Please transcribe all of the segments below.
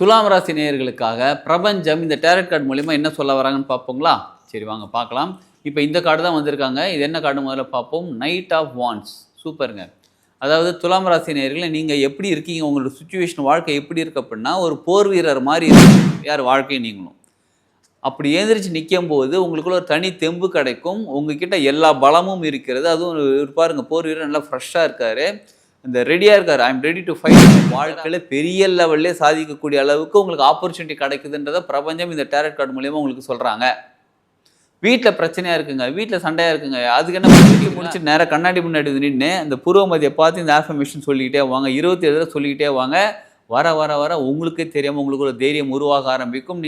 துலாம் ராசி நேயர்களுக்காக பிரபஞ்சம் இந்த டேரட் கார்டு மூலிமா என்ன சொல்ல வராங்கன்னு பார்ப்போங்களா? சரி வாங்க பார்க்கலாம். இப்போ இந்த கார்டு தான் வந்திருக்காங்க. இது என்ன கார்டு முதல்ல பார்ப்போம்? நைட் ஆஃப் வான்ஸ் சூப்பருங்க. அதாவது துலாம் ராசி நேர்களை நீங்கள் எப்படி இருக்கீங்க? உங்களோட சுச்சுவேஷன் வாழ்க்கை எப்படி இருக்கு அப்படின்னா ஒரு போர் வீரர் மாதிரி யார்? வாழ்க்கையை நீங்களும். அப்படி ஏந்திரிச்சு நிற்கும் போது உங்களுக்குள்ள ஒரு தனி தெம்பு கிடைக்கும். உங்ககிட்ட எல்லா பலமும் இருக்கிறது. அதுவும் ஒரு பாருங்க போர் வீரர் நல்லா ஃப்ரெஷ்ஷாக இருக்காரு. இந்த ரெடியாக இருக்கார். ஐம் ரெடி டு ஃபைட் வாழ்க்கையில் பெரிய லெவல்லே சாதிக்கக்கூடிய அளவுக்கு உங்களுக்கு ஆப்பர்ச்சுனிட்டி கிடைக்குதுன்றதை பிரபஞ்சம் இந்த டேரட் கார்டு மூலியமாக உங்களுக்கு சொல்கிறாங்க வீட்டில் பிரச்சனையாக இருக்குங்க. வீட்டில் சண்டையாக இருக்குங்க. அதுக்கு என்ன வீட்டுக்கு முடிச்சு நேராக கண்ணாடி முன்னாடி நின்று அந்த பூர்வமதியை பார்த்து இந்த ஆஃபர்மேஷன் சொல்லிக்கிட்டே வாங்க. இருபத்தி ஏழு தடவை சொல்லிக்கிட்டே வாங்க. வர வர வர உங்களுக்கே தெரியாமல் உங்களுக்கு ஒரு தைரியம் உருவாக ஆரம்பிக்கும்.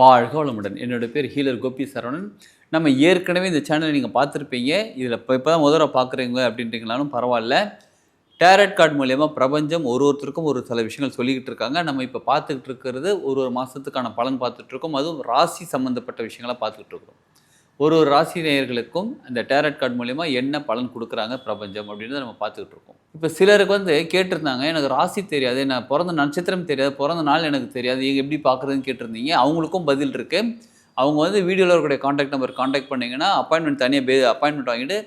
வாழ்க வளமுடன். என்னோடய பேர் ஹீலர் கோபி சரவணன். நம்ம ஏற்கனவே இந்த சேனலை நீங்கள் பார்த்துருப்பீங்க. இதில் இப்போ இப்போ தான் முதல்ல பார்க்குறீங்க அப்படின்றீங்களாலும் பரவாயில்ல. டேரட் கார்டு மூலயமா பிரபஞ்சம் ஒரு ஒருத்தருக்கும் ஒரு சில விஷயங்கள் சொல்லிக்கிட்டு இருக்காங்க. நம்ம இப்போ பார்த்துக்கிட்டு இருக்கிறது ஒரு ஒரு மாதத்துக்கான பலன் பார்த்துட்ருக்கோம் அதுவும் ராசி சம்மந்தப்பட்ட விஷயங்களை பார்த்துக்கிட்டு இருக்கிறோம். ஒரு ஒரு ராசி நேயர்களுக்கும் அந்த டேரட் கார்டு மூலயமா என்ன பலன் கொடுக்குறாங்க பிரபஞ்சம் அப்படின்றத நம்ம பார்த்துக்கிட்டு இருக்கோம். இப்போ சிலருக்கு வந்து கேட்டிருந்தாங்க எனக்கு ராசி தெரியாது நான் பிறந்த நட்சத்திரம் தெரியாது பிறந்த நாள் எனக்கு தெரியாது நீங்கள் எப்படி பார்க்குறதுன்னு கேட்டிருந்தீங்க. அவங்களுக்கும் பதில் இருக்குது அவங்க வந்து வீடியோவில் இருக்கக்கூடிய காண்டாக்ட் நம்பர் காண்டாக்ட் பண்ணிங்கன்னா அப்பாயின்மெண்ட் தனியாக பே அப்பாயின்மெண்ட் வாங்கிட்டு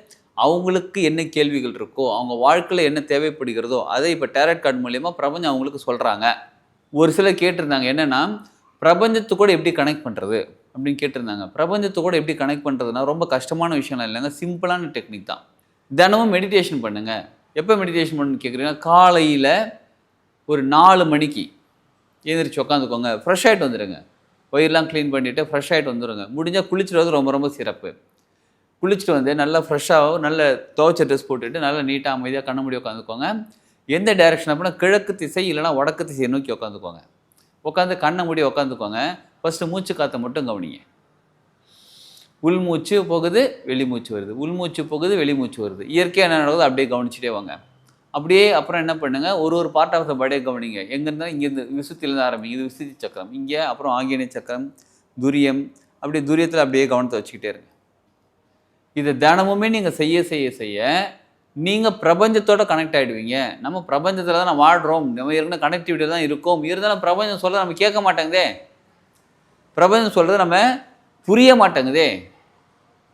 அவங்களுக்கு என்ன கேள்விகள் இருக்கோ அவங்க வாழ்க்கையில் என்ன தேவைப்படுகிறதோ அதை இப்போ டேரட் கார்டு மூலயமா பிரபஞ்சம் அவங்களுக்கு சொல்கிறாங்க ஒரு சிலர் கேட்டிருந்தாங்க என்னென்னா பிரபஞ்சத்து கூட எப்படி கனெக்ட் பண்ணுறது அப்படின்னு கேட்டிருந்தாங்க. பிரபஞ்சத்தை கூட எப்படி கனெக்ட் பண்ணுறதுனா ரொம்ப கஷ்டமான விஷயம்லாம் இல்லைங்க. சிம்பிளான டெக்னிக் தான். தினமும் மெடிடேஷன் பண்ணுங்கள் எப்போ மெடிடேஷன் பண்ணுன்னு கேட்குறீங்கன்னா காலையில் ஒரு நாலு மணிக்கு எழுந்திரிச்சு உட்காந்துக்கோங்க ஃப்ரெஷ் ஆகிட்டு வந்துடுங்க வயிறுலாம் க்ளீன் பண்ணிவிட்டு ஃப்ரெஷ் ஆகிட்டு வந்துடுங்க முடிஞ்சால் குளிச்சுட்டு வந்து ரொம்ப ரொம்ப சிறப்பு. குளிச்சுட்டு வந்து நல்லா ஃப்ரெஷ்ஷாக நல்ல துவைச்ச ட்ரெஸ் போட்டுட்டு நல்லா நீட்டாக அமைதியாக கண்ண முடி உட்காந்துக்கோங்க எந்த டைரக்ஷன் அப்படின்னா கிழக்கு திசை இல்லைனா வடக்கு திசையை நோக்கி உட்காந்துக்கோங்க உட்காந்து கண்ணை மூடி உட்காந்துக்கோங்க ஃபஸ்ட்டு மூச்சு காற்றை மட்டும் கவனிங்க. உள்மூச்சு போகுது வெளிமூச்சு வருது. உள்மூச்சு போகுது வெளிமூச்சு வருது. இயற்கையாக என்ன நடக்குது அப்படியே கவனிச்சுட்டே வாங்க. அப்படியே அப்புறம் என்ன பண்ணுங்கள் ஒரு ஒரு பார்ட் ஆஃப் த பாடியை கவனிங்க. எங்கேருந்தா இங்கேருந்து விசுத்திலேருந்து ஆரம்பிங்க. இது விசுத்தி சக்கரம். இங்கே அப்புறம் ஆங்கினை சக்கரம் துரியம். அப்படியே துரியத்தில் அப்படியே கவனத்தை வச்சுக்கிட்டே இருங்க. இதை தினமுமே நீங்கள் செய்ய செய்ய செய்ய நீங்கள் பிரபஞ்சத்தோட கனெக்ட் ஆகிடுவீங்க நம்ம பிரபஞ்சத்தில் தான் நம்ம வாழ்கிறோம் நம்ம ஏற்கனவே கனெக்டிவிட்டி தான் இருக்கோம். இருந்தாலும் பிரபஞ்சம் சொல்ல நம்ம கேட்க மாட்டேங்குதே பிரபஞ்சம் சொல்கிறது நம்ம புரிய மாட்டேங்குதே.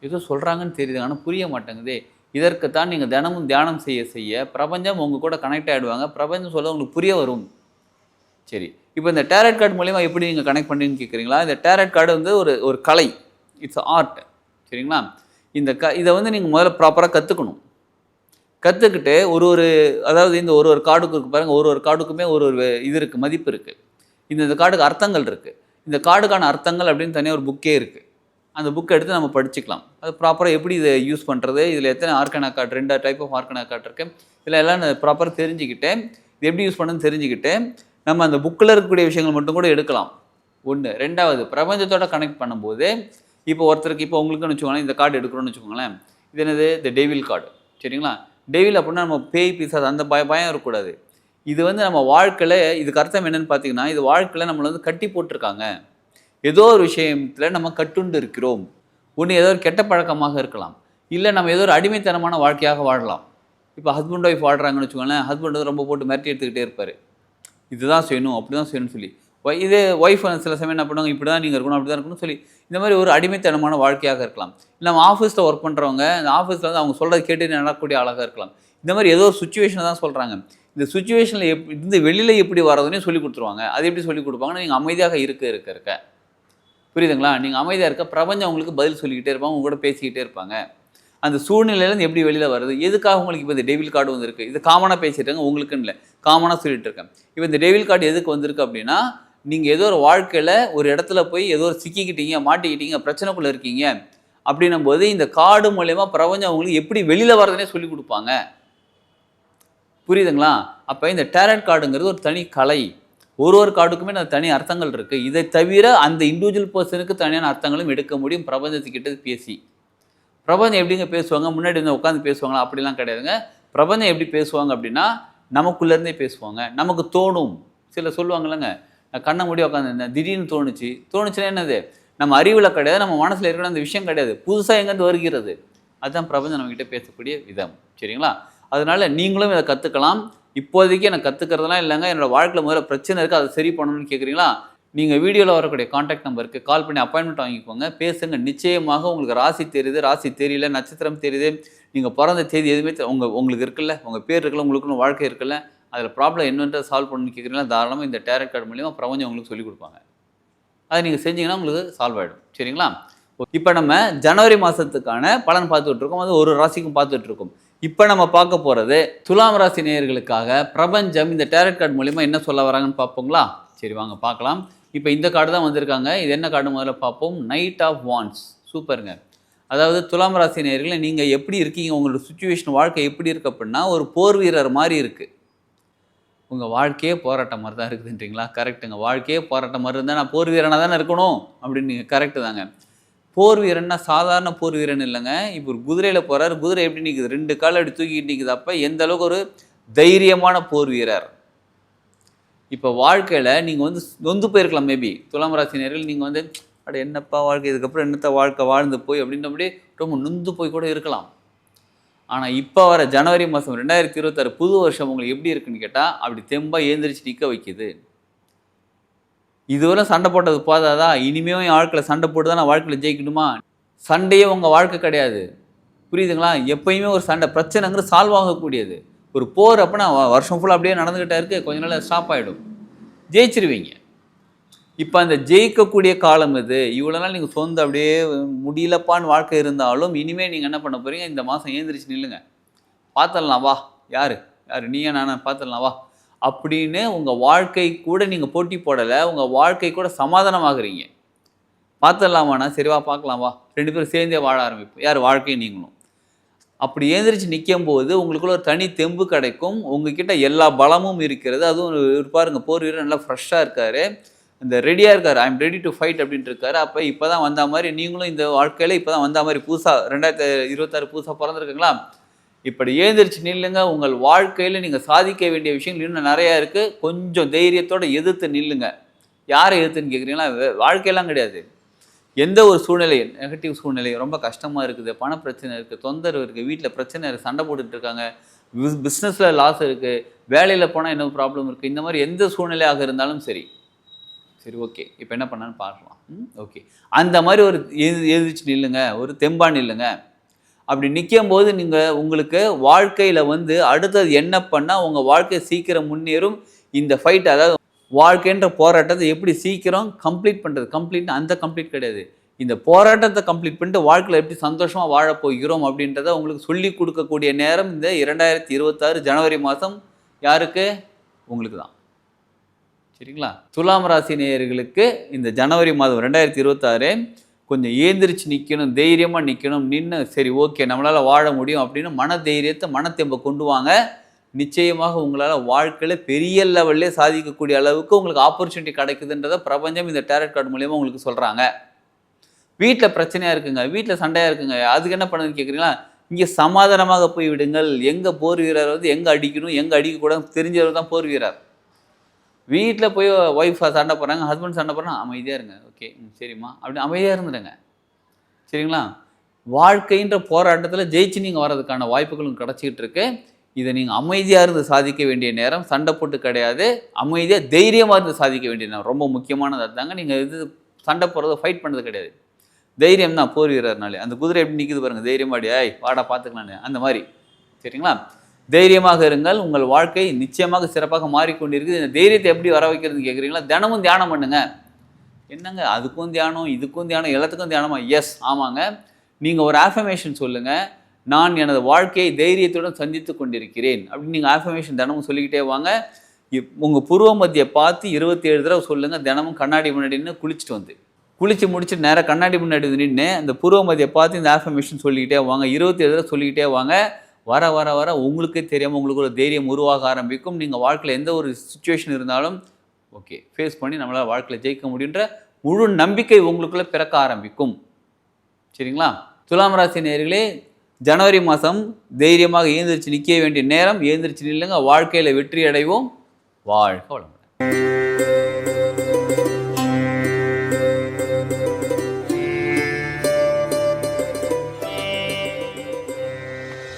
ஏதோ சொல்கிறாங்கன்னு தெரியுது ஆனால் புரிய மாட்டேங்குதே. இதற்குத்தான் நீங்கள் தினமும் தியானம் செய்ய செய்ய பிரபஞ்சம் உங்கள் கூட கனெக்ட் ஆகிடுவாங்க பிரபஞ்சம் சொல்ல உங்களுக்கு புரிய வரும். சரி இப்போ இந்த டேரட் கார்டு மூலிமா எப்படி நீங்கள் கனெக்ட் பண்ணுறீங்கன்னு கேட்குறீங்களா இந்த டேரட் கார்டு வந்து ஒரு ஒரு கலை. இட்ஸ் ஆர்ட் சரிங்களா? இந்த க இதை வந்து நீங்கள் முதல்ல ப்ராப்பராக கற்றுக்கணும் கற்றுக்கிட்டு ஒரு ஒரு அதாவது இந்த ஒரு ஒரு கார்டுக்கு இருக்கு பாருங்கள் ஒரு ஒரு கார்டுக்குமே ஒரு ஒரு இது இருக்குது மதிப்பு இருக்குது இந்த இந்த கார்டுக்கு அர்த்தங்கள் இருக்குது இந்த கார்டுக்கான அர்த்தங்கள் அப்படின்னு தனியாக ஒரு புக்கே இருக்குது அந்த புக்கை எடுத்து நம்ம படிச்சுக்கலாம். அது ப்ராப்பராக எப்படி இதை யூஸ் பண்ணுறது இதில் எத்தனை ஆர்கனா கார்டு ரெண்டு டைப் ஆஃப் ஆர்கனா கார்டு இருக்குது இதில் எல்லாம் ப்ராப்பராக தெரிஞ்சுக்கிட்டு இது எப்படி யூஸ் பண்ணுன்னு தெரிஞ்சுக்கிட்டு நம்ம அந்த புக்கில் இருக்கக்கூடிய விஷயங்கள் மட்டும் கூட எடுக்கலாம். ஒன்று ரெண்டாவது பிரபஞ்சத்தோட கனெக்ட் பண்ணும்போது இப்போ ஒருத்தருக்கு இப்போ உங்களுக்குன்னு வச்சுக்கோங்களேன் இந்த கார்டு எடுக்கிறோன்னு வச்சுக்கோங்களேன். இது என்னது? இந்த டெவில் கார்டு சரிங்களா? டெவில் அப்படின்னா நம்ம பேய் பிசாது அந்த பய பயம் இருக்கக்கூடாது. இது வந்து நம்ம வாழ்க்கையில் இதுக்கு அர்த்தம் என்னன்னு பார்த்தீங்கன்னா இது வாழ்க்கையில் நம்மளை வந்து கட்டி போட்டிருக்காங்க. ஏதோ ஒரு விஷயத்தில் நம்ம கட்டுண்டு இருக்கிறோம். ஒன்று ஏதோ ஒரு கெட்ட பழக்கமாக இருக்கலாம். இல்லை நம்ம ஏதோ ஒரு அடிமைத்தனமான வாழ்க்கையாக வாழலாம். இப்போ ஹஸ்பண்ட் ஒய்ஃப் வாழ்கிறாங்கன்னு வச்சுக்கோங்களேன் ஹஸ்பண்ட் வந்து ரொம்ப போட்டு மிரட்டி எடுத்துக்கிட்டே இருப்பார். இதுதான் செய்யணும் அப்படி தான் செய்யணும்னு சொல்லி. ஒய்- இதே ஒய்ஃப் சில சமயம் என்ன பண்ணுவாங்க இப்படி தான் நீங்கள் இருக்கணும் அப்படி தான் இருக்கணும்னு சொல்லி இந்த மாதிரி ஒரு அடிமைத்தனமான வாழ்க்கையாக இருக்கலாம். இல்லை நம்ம ஆஃபீஸில் ஒர்க் பண்ணுறவங்க அந்த ஆஃபீஸில் வந்து அவங்க சொல்கிறத கேட்டு நடக்கக்கூடிய ஆளாக இருக்கலாம். இந்த மாதிரி ஏதோ ஒரு சுச்சுவேஷனை தான் சொல்கிறாங்க இந்த சுச்சுவேஷனில் எப் இந்த வெளியில் எப்படி வர்றதுன்னு சொல்லி கொடுத்துருவாங்க. அது எப்படி சொல்லி கொடுப்பாங்கன்னா நீங்கள் அமைதியாக இருக்க இருக்க இருக்க. புரியுதுங்களா? நீங்கள் அமைதியாக இருக்க பிரபஞ்சம் உங்களுக்கு பதில் சொல்லிக்கிட்டே இருப்பாங்க உங்க கூட பேசிக்கிட்டே இருப்பாங்க. அந்த சூழ்நிலையிலேருந்து எப்படி வெளியில் வருது? எதுக்காக உங்களுக்கு இப்போ இந்த டெவில் கார்டு வந்திருக்கு? இது காமனாக பேசிட்டாங்க உங்களுக்குன்னு இல்லை. காமனாக சொல்லிட்டு இருக்கேன். இப்போ இந்த டெவில் கார்டு எதுக்கு வந்திருக்கு அப்படின்னா நீங்கள் ஏதோ ஒரு வாழ்க்கையில் ஒரு இடத்துல போய் ஏதோ ஒரு சிக்கிக்கிட்டீங்க மாட்டிக்கிட்டீங்க பிரச்சனைக்குள்ளே இருக்கீங்க அப்படின்னும் போது இந்த கார்டு மூலயமா பிரபஞ்சம் உங்களுக்கு எப்படி வெளியில் வரதுனே சொல்லி கொடுப்பாங்க. புரியுதுங்களா? அப்போ இந்த டேரட் கார்டுங்கிறது ஒரு தனி கலை. ஒரு ஒரு கார்டுக்குமே நான் தனி அர்த்தங்கள் இருக்குது இதை தவிர அந்த இண்டிவிஜுவல் பர்சனுக்கு தனியான அர்த்தங்களும் எடுக்க முடியும். பிரபஞ்சத்துக்கிட்ட பேசி. பிரபஞ்சம் எப்படிங்க பேசுவாங்க? முன்னாடி வந்து உட்காந்து பேசுவாங்களா? அப்படிலாம் கிடையாதுங்க. பிரபஞ்சம் எப்படி பேசுவாங்க அப்படின்னா நமக்குள்ளேருந்தே பேசுவாங்க. நமக்கு தோணும். சில சொல்லுவாங்கல்லங்க நான் கண்ணை மூடி உட்காந்துருந்தேன் திடீர்னு தோணுச்சு. தோணுச்சுன்னா என்னது? நம்ம அறிவில் கிடையாது. நம்ம மனசில் இருக்கிற அந்த விஷயம் கிடையாது. புதுசாக எங்கேருந்து வருகிறது? அதுதான் பிரபஞ்சம் நம்மக்கிட்ட பேசக்கூடிய விதம். சரிங்களா? அதனால் நீங்களும் இதை கற்றுக்கலாம் இப்போதைக்கு எனக்கு கற்றுக்கிறதுலாம் இல்லைங்க. என்னோடய வாழ்க்கையில் முதல்ல பிரச்சனை இருக்குது அதை சரி பண்ணணும்னு கேட்குறீங்களா நீங்கள் வீடியோவில் வரக்கூடிய காண்டாக்ட் நம்பருக்கு கால் பண்ணி அப்பாயின்மெண்ட் வாங்கிக்கோங்க. பேசுங்க. நிச்சயமாக உங்களுக்கு ராசி தெரியுது. ராசி தெரியல. நட்சத்திரம் தெரியுது. நீங்கள் பிறந்த தேதி எதுவுமே உங்கள் உங்களுக்கு இருக்குல்ல. உங்கள் பேர் இருக்குல்ல. உங்களுக்குன்னு வாழ்க்கை இருக்குல்ல. அதில் ப்ராப்ளம் என்னென்று சால்வ் பண்ணணும்னு கேட்குறீங்களா தாராளமாக இந்த டேரக்ட் கார்டு மூலியமாக பிரபஞ்சம் உங்களுக்கு சொல்லிக் கொடுப்பாங்க. அதை நீங்கள் செஞ்சீங்கன்னா உங்களுக்கு சால்வ் ஆகிடும் சரிங்களா? இப்போ நம்ம ஜனவரி மாதத்துக்கான பலன் பார்த்துட்ருக்கோம் அது ஒரு ராசிக்கும் பார்த்துட்ருக்கோம் இப்போ நம்ம பார்க்க போகிறது துலாம் ராசி நேயர்களுக்காக பிரபஞ்சம் இந்த டேரட் கார்டு மூலிமா என்ன சொல்ல வராங்கன்னு பார்ப்போங்களா? சரி வாங்க பார்க்கலாம். இப்போ இந்த கார்டு தான் வந்திருக்காங்க. இது என்ன கார்டு முதல்ல பார்ப்போம்? நைட் ஆஃப் வான்ஸ் சூப்பருங்க. அதாவது துலாம் ராசி நேயர்களே நீங்கள் எப்படி இருக்கீங்க? உங்களோட சுச்சுவேஷன் வாழ்க்கை எப்படி இருக்கு அப்படின்னா ஒரு போர் வீரர் மாதிரி இருக்குது உங்கள் வாழ்க்கையே போராட்டம் மாதிரி தான் இருக்குதுன்றீங்களா கரெக்டுங்க வாழ்க்கையே போராட்டம் மாதிரி இருந்தால் நான் போர் வீரனாக தானே இருக்கணும்? அப்படின்னு நீங்கள் கரெக்டு தாங்க. போர் வீரன்னா சாதாரண போர் வீரன் இல்லைங்க. இப்போ ஒரு குதிரையில் போகிறார் குதிரை எப்படி நிற்குது ரெண்டு கால் அப்படி தூக்கிட்டு நிற்குது அப்போ எந்த அளவுக்கு ஒரு தைரியமான போர் வீரர்? இப்போ வாழ்க்கையில் நீங்கள் வந்து நொந்து போயிருக்கலாம் மேபி துலாம் நேரில் நீங்கள் வந்து அட என்னப்பா வாழ்க்கை? இதுக்கப்புறம் என்னத்த வாழ்க்கை வாழ்ந்து போய் அப்படின்றபடி ரொம்ப நொந்து போய் கூட இருக்கலாம். ஆனால் இப்போ வர ஜனவரி மாதம் ரெண்டாயிரத்தி இருபத்தாறு புது வருஷம் உங்களுக்கு எப்படி இருக்குன்னு கேட்டால் அப்படி தெம்பாக ஏந்திரிச்சு நிற்க வைக்குது. இதுவரை சண்டை போட்டது போதாதா? இனிமேவும் என் வாழ்க்கையில் சண்டை போட்டு தான் நான் வாழ்க்கையில் ஜெயிக்கணுமா? சண்டையே உங்கள் வாழ்க்கை கிடையாது. புரியுதுங்களா? எப்பயுமே ஒரு சண்டை பிரச்சனைங்கிற சால்வ் ஆகக்கூடியது. ஒரு போர் அப்படின்னா வருஷம் ஃபுல்லாக அப்படியே நடந்துக்கிட்டே இருக்கு. கொஞ்ச நாள் ஸ்டாப் ஆகிடும் ஜெயிச்சிருவீங்க. இப்போ அந்த ஜெயிக்கக்கூடிய காலம் இது. இவ்வளோ நாள் நீங்கள் சொந்த அப்படியே முடியலப்பான்னு வாழ்க்கை இருந்தாலும் இனிமேல் நீங்கள் என்ன பண்ண போகிறீங்க இந்த மாதம் ஏந்திரிச்சு நில்லுங்க. பார்த்துடலாம் வா. யார்? யார்? நீயே நானே? பார்த்துடலாம் வா. அப்படின்னு உங்கள் வாழ்க்கை கூட நீங்கள் போட்டி போடலை உங்கள் வாழ்க்கை கூட சமாதானமாகறீங்க. பார்த்துடலாமாண்ணா சரிவா பார்க்கலாம் வா. ரெண்டு பேரும் சேர்ந்தே வாழ ஆரம்பிப்போம். யார்? வாழ்க்கையை நீங்களும். அப்படி ஏந்திரிச்சு நிற்கும் போது உங்களுக்குள்ள ஒரு தனி தெம்பு கிடைக்கும். உங்ககிட்ட எல்லா பலமும் இருக்கிறது. அதுவும் இருப்பாருங்க போர் வீரர் நல்லா ஃப்ரெஷ்ஷாக இருக்கார். இந்த ரெடியாக இருக்கார். I am ready to fight அப்படின்ட்டு இருக்காரு. அப்போ இப்போ தான் வந்த மாதிரி நீங்களும் இந்த வாழ்க்கையில் இப்போ தான் வந்த மாதிரி புதுசாக ரெண்டாயிரத்தி இருபத்தாறு புதுசாக பிறந்திருக்கீங்களா? இப்படி ஏந்திரிச்சு நில்லுங்க. உங்கள் வாழ்க்கையில் நீங்கள் சாதிக்க வேண்டிய விஷயங்கள் இன்னும் நிறையா இருக்குது கொஞ்சம் தைரியத்தோடு எதிர்த்து நில்லுங்க. யாரை எதிர்த்துன்னு கேட்குறீங்களா வே- வாழ்க்கையெல்லாம் கிடையாது. எந்த ஒரு சூழ்நிலை நெகட்டிவ் சூழ்நிலை ரொம்ப கஷ்டமாக இருக்குது. பண பிரச்சனை இருக்குது தொந்தரவு இருக்குது வீட்டில் பிரச்சனை இருக்குது சண்டை போட்டுட்டு இருக்காங்க. பிஸ்னஸில் லாஸ் இருக்குது வேலையில் போனால் என்ன ப்ராப்ளம் இருக்குது இந்த மாதிரி எந்த சூழ்நிலையாக இருந்தாலும் சரி. சரி ஓகே இப்போ என்ன பண்ணான்னு பார்க்கலாம். ஓகே அந்த மாதிரி ஒரு எழுதிச்சு நில்லுங்க. ஒரு தெம்பாக நில்லுங்க. அப்படி நிற்கும் போது நீங்கள் உங்களுக்கு வாழ்க்கையில் வந்து அடுத்தது என்ன பண்ணால் உங்கள் வாழ்க்கை சீக்கிரம் முன்னேறும்? இந்த ஃபைட் அதாவது வாழ்க்கைன்ற போராட்டத்தை எப்படி சீக்கிரம் கம்ப்ளீட் பண்ணுறது கம்ப்ளீட் அந்த கம்ப்ளீட் கிடையாது. இந்த போராட்டத்தை கம்ப்ளீட் பண்ணிட்டு வாழ்க்கையில் எப்படி சந்தோஷமாக வாழப் போகிறோம் அப்படின்றத உங்களுக்கு சொல்லி கொடுக்கக்கூடிய நேரம் இந்த இரண்டாயிரத்தி இருபத்தாறு ஜனவரி மாதம் யாருக்கு? உங்களுக்கு தான். சரிங்களா? துலாம் ராசி நேயர்களுக்கு இந்த ஜனவரி மாதம் ரெண்டாயிரத்தி இருபத்தாறு கொஞ்சம் ஏந்திரிச்சு நிற்கணும் தைரியமாக நிற்கணும் நின்று சரி ஓகே நம்மளால் வாழ முடியும் அப்படின்னு மன தைரியத்தை மனத்தெம்பை கொண்டு வாங்க. நிச்சயமாக உங்களால் வாழ்க்கையில் பெரிய லெவல்லே சாதிக்கக்கூடிய அளவுக்கு உங்களுக்கு ஆப்பர்ச்சுனிட்டி கிடைக்குதுன்றதை பிரபஞ்சம் இந்த டேரட் கார்டு மூலியமாக உங்களுக்கு சொல்கிறாங்க வீட்டில் பிரச்சனையாக இருக்குங்க வீட்டில் சண்டையாக இருக்குங்க. அதுக்கு என்ன பண்ணுதுன்னு கேட்குறீங்களா இங்கே சமாதானமாக போய் விடுங்கள் எங்கே போர் வீரர் வந்து எங்கே அடிக்கணும் எங்கே அடிக்கக்கூடாது தெரிஞ்சவர் தான் போர் வீரர். வீட்டில் போய் ஒய்ஃப் சண்டை போடுறாங்க ஹஸ்பண்ட் சண்டை போகிறாங்க அமைதியாக இருங்க ஓகே ம், சரிம்மா அப்படி அமைதியாக இருந்துடுங்க. சரிங்களா? வாழ்க்கைன்ற போராட்டத்தில் ஜெயிச்சு நீங்கள் வர்றதுக்கான வாய்ப்புகளும் கிடச்சிக்கிட்டு இருக்கு. இதை நீங்கள் அமைதியாக இருந்து சாதிக்க வேண்டிய நேரம் சண்டை போட்டு கிடையாது. அமைதியாக தைரியமாக இருந்து சாதிக்க வேண்டிய நேரம். ரொம்ப முக்கியமானது அதுதாங்க. நீங்கள் இது சண்டை போடுறது ஃபைட் பண்ணுறது கிடையாது. தைரியம் தான் போர் வீரர்னாலே. அந்த குதிரை எப்படி நிற்கிது பாருங்க தைரியமாடி ஆய் வாடா பார்த்துக்கலான்னு அந்த மாதிரி. சரிங்களா? தைரியமாக இருங்கள். உங்கள் வாழ்க்கை நிச்சயமாக சிறப்பாக மாறிக்கொண்டிருக்குது. இந்த தைரியத்தை எப்படி வர வைக்கிறதுன்னு கேட்குறீங்களா தினமும் தியானம் பண்ணுங்க. என்னங்க? அதுக்கும் தியானம் இதுக்கும் தியானம் எல்லாத்துக்கும் தியானமா? எஸ் ஆமாங்க. நீங்கள் ஒரு ஆஃபர்மேஷன் சொல்லுங்கள் நான் எனது வாழ்க்கையை தைரியத்துடன் சந்தித்து கொண்டிருக்கிறேன். அப்படின்னு நீங்கள் ஆஃபர்மேஷன் தினமும் சொல்லிக்கிட்டே வாங்க. உங்கள் புருவ மத்தியை பார்த்து இருபத்தி ஏழு தடவை சொல்லுங்கள் தினமும் கண்ணாடி முன்னாடி நின்று குளிச்சுட்டு வந்து. குளிச்சு முடிச்சுட்டு நேராக கண்ணாடி முன்னாடி வந்து நின்று அந்த புருவ மத்தியை பார்த்து இந்த ஆஃபர்மேஷன் சொல்லிக்கிட்டே வாங்க. இருபத்தி ஏழு தடவை சொல்லிக்கிட்டே வாங்க. வர வர வர உங்களுக்கே தெரியாமல் உங்களுக்கு ஒரு தைரியம் உருவாக ஆரம்பிக்கும். நீங்கள் வாழ்க்கையில் எந்த ஒரு சுச்சுவேஷன் இருந்தாலும் ஓகே ஃபேஸ் பண்ணி நம்மளால் வாழ்க்கையில் ஜெயிக்க முடியுன்ற முழு நம்பிக்கை உங்களுக்குள்ளே பிறக்க ஆரம்பிக்கும். சரிங்களா? துலாம் ராசி நேர்களே ஜனவரி மாதம் தைரியமாக ஏந்திரிச்சு நிற்க வேண்டிய நேரம் ஏந்திரிச்சு நில்லுங்க வாழ்க்கையில் வெற்றி அடைவோம். வாழ்க வளமுடன்.